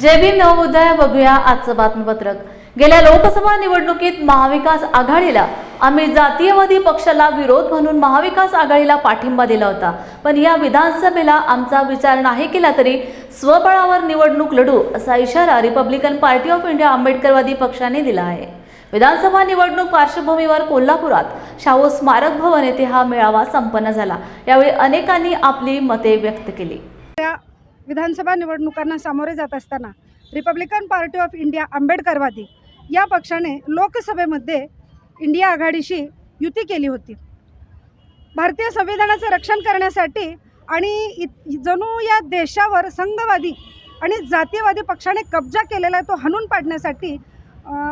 जय भीम नवोदय बघूया आजचं बातमीपत्रक. गेल्या लोकसभा निवडणुकीत महाविकास आघाडीला आम्ही जातीयवादी पक्षाला विरोध म्हणून महाविकास आघाडीला पाठिंबा दिला होता. पण या विधानसभेला आमचा विचार नाही केला तरी स्वबळावर निवडणूक लढू असा इशारा रिपब्लिकन पार्टी ऑफ इंडिया आंबेडकरवादी पक्षाने दिला आहे. विधानसभा निवडणूक पार्श्वभूमीवर कोल्हापुरात शाहू स्मारक भवन येथे हा मेळावा संपन्न झाला. यावेळी अनेकांनी आपली मते व्यक्त केली. विधानसभा निवडणुकांना सामोरे जात असताना रिपब्लिकन पार्टी ऑफ इंडिया आंबेडकरवादी या पक्षाने लोकसभेमध्ये इंडिया आघाडीशी युती केली होती. भारतीय संविधानाचं रक्षण करण्यासाठी आणि जणू या देशावर संघवादी आणि जातीयवादी पक्षाने कब्जा केलेला आहे तो हणून पाडण्यासाठी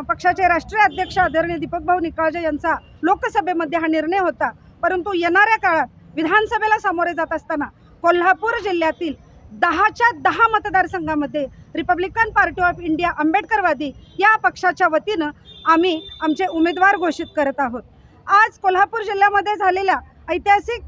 पक्षाचे राष्ट्रीय अध्यक्ष आदरणीय दीपकभाऊ निकाळजे यांचा लोकसभेमध्ये हा निर्णय होता. परंतु येणाऱ्या काळात विधानसभेला सामोरे जात असताना कोल्हापूर जिल्ह्यातील दहाच्या दहा मतदारसंघामध्ये रिपब्लिकन पार्टी ऑफ इंडिया आंबेडकरवादी या पक्षाच्या वतीनं आम्ही आमचे उमेदवार घोषित करत आहोत. आज कोल्हापूर जिल्ह्यामध्ये झालेल्या ऐतिहासिक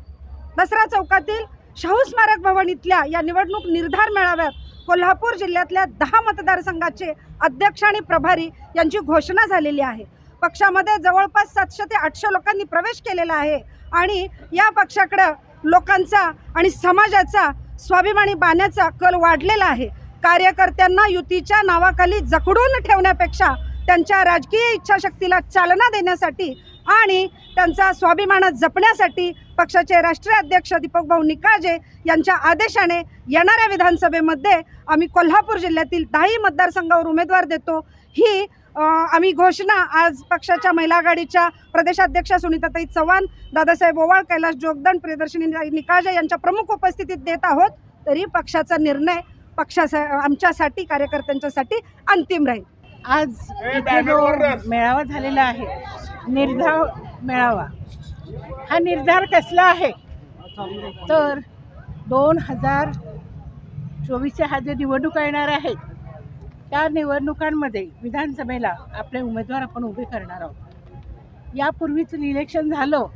दसरा चौकातील शाहू स्मारक भवन इथल्या या निवडणूक निर्धार मेळाव्यात कोल्हापूर जिल्ह्यातल्या दहा मतदारसंघाचे अध्यक्ष आणि प्रभारी यांची घोषणा झालेली आहे. पक्षामध्ये जवळपास सातशे ते आठशे लोकांनी प्रवेश केलेला आहे आणि या पक्षाकडं लोकांचा आणि समाजाचा स्वाभिमानी बाण्याचा कल वाढलेला आहे. कार्यकर्त्यांना युतीच्या नावाखाली जखडून ठेवण्यापेक्षा त्यांच्या राजकीय इच्छाशक्तीला चालना देण्यासाठी आणि त्यांचा स्वाभिमान जपण्यासाठी पक्षाचे राष्ट्रीय अध्यक्ष दीपकभाऊ निकाळजे यांच्या आदेशाने येणाऱ्या विधानसभेमध्ये आम्ही कोल्हापूर जिल्ह्यातील दहाही मतदारसंघावर उमेदवार देतो. ही आम्ही घोषणा आज पक्षाच्या महिला आघाडीच्या प्रदेशाध्यक्षा सुनीताताई चव्हाण दादासाहेब ओवाळ कैलाश जोगदंड प्रियदर्शनी निकाळजे यांच्या प्रमुख उपस्थितीत देत आहोत. तरी पक्षाचा निर्णय पक्षासा आमच्यासाठी कार्यकर्त्यांच्यासाठी अंतिम राहील. आज मेळावा झालेला आहे निर्धार मेळावा हा निर्धार कसला आहे? तर दोन हजार चोवीसच्या हा जे निवडणुका येणार आहेत त्या निवडणुकांमध्ये विधानसभेला आपले उमेदवार आपण उभे करणार आहोत. यापूर्वीचं इलेक्शन झालं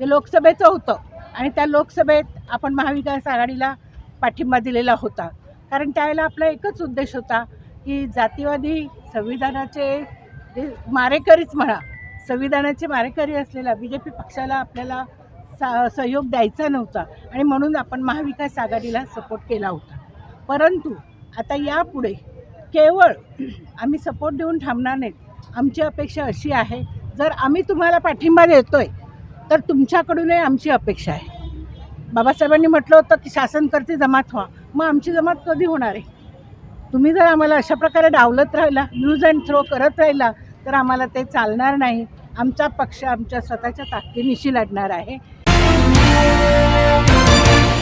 ते लोकसभेचं होतं आणि त्या लोकसभेत आपण महाविकास आघाडीला पाठिंबा दिलेला होता. कारण त्यावेळेला आपला एकच उद्देश होता की जातीवादी संविधानाचे मारेकरीच म्हणा संविधानाचे मारेकरी असलेला बी जे पी पक्षाला आपल्याला सा सहयोग द्यायचा नव्हता आणि म्हणून आपण महाविकास आघाडीला सपोर्ट केला होता. परंतु आता यापुढे केवळ आम्ही सपोर्ट देऊन थांबणार नाहीत. आमची अपेक्षा अशी आहे जर आम्ही तुम्हाला पाठिंबा देतोय तर तुमच्याकडूनही आमची अपेक्षा आहे. बाबासाहेबांनी म्हटलं होतं की शासनकर्ते जमात व्हा. मग आमची जमात कधी होणार आहे? तुम्ही जर आम्हाला अशा प्रकारे डावलत राहिला यूज अँड थ्रो करत राहिला तर आम्हाला ते चालणार नाही. आमचा पक्ष आमच्या स्वतःच्या ताकदीनिशी लढणार आहे.